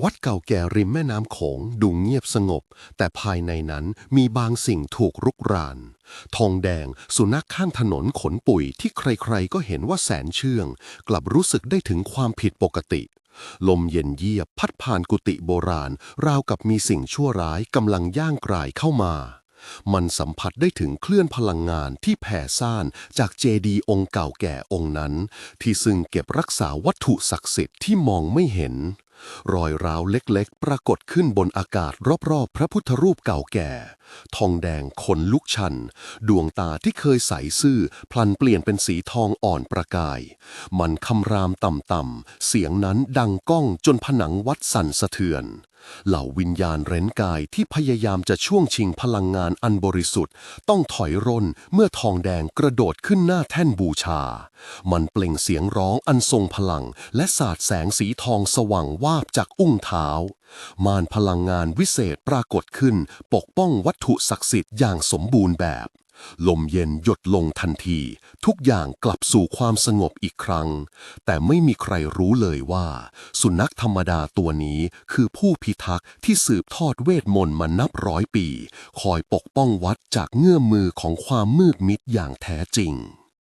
วัดเก่าแก่ริมแม่น้ำโขงดูเงียบสงบ แต่ภายในนั้นมีบางสิ่งถูกรุกราน ทองแดงสุนัขข้างถนนขนปุ๋ยที่ใครๆก็เห็นว่าแสนเชื่อง กลับรู้สึกได้ถึงความผิดปกติ ลมเย็นเยียบพัดผ่านกุฏิโบราณ ราวกับมีสิ่งชั่วร้ายกำลังย่างกรายเข้ามา มันสัมผัสได้ถึงเคลื่อนพลังงานที่แผ่ซ่านจากเจดีย์องค์เก่าแก่องค์นั้น ที่ซึ่งเก็บรักษาวัตถุศักดิ์สิทธิ์ที่มองไม่เห็น รอยร้าวเล็กๆ ปรากฏขึ้นบนอากาศรอบๆ พระพุทธรูปเก่าแก่ ทองแดงขนลุกชัน ดวงตาที่เคยใสซื่อ พลันเปลี่ยนเป็นสีทองอ่อนประกาย มันคำรามต่ำๆ เสียงนั้นดังก้องจนผนังวัดสั่นสะเทือน เหล่าวิญญาณเร้นกายที่พยายามจะช่วงชิงพลังงานอันบริสุทธิ์ ต้องถอยร่นเมื่อทองแดงกระโดดขึ้นหน้าแท่นบูชา มันเปล่งเสียงร้องอันทรงพลัง และสาดแสงสีทองสว่างวาบจากอุ้งเท้า มานพลังงานวิเศษปรากฏขึ้น ปกป้องวัตถุศักดิ์สิทธิ์อย่างสมบูรณ์แบบ ลมเย็นหยดลงทันที ทุกอย่างกลับสู่ความสงบอีกครั้ง แต่ไม่มีใครรู้เลยว่า สุนัขธรรมดาตัวนี้คือผู้พิทักษ์ที่สืบทอดเวทมนต์มานับร้อยปี คอยปกป้องวัดจากเงื่อมมือของความมืดมิดอย่างแท้จริง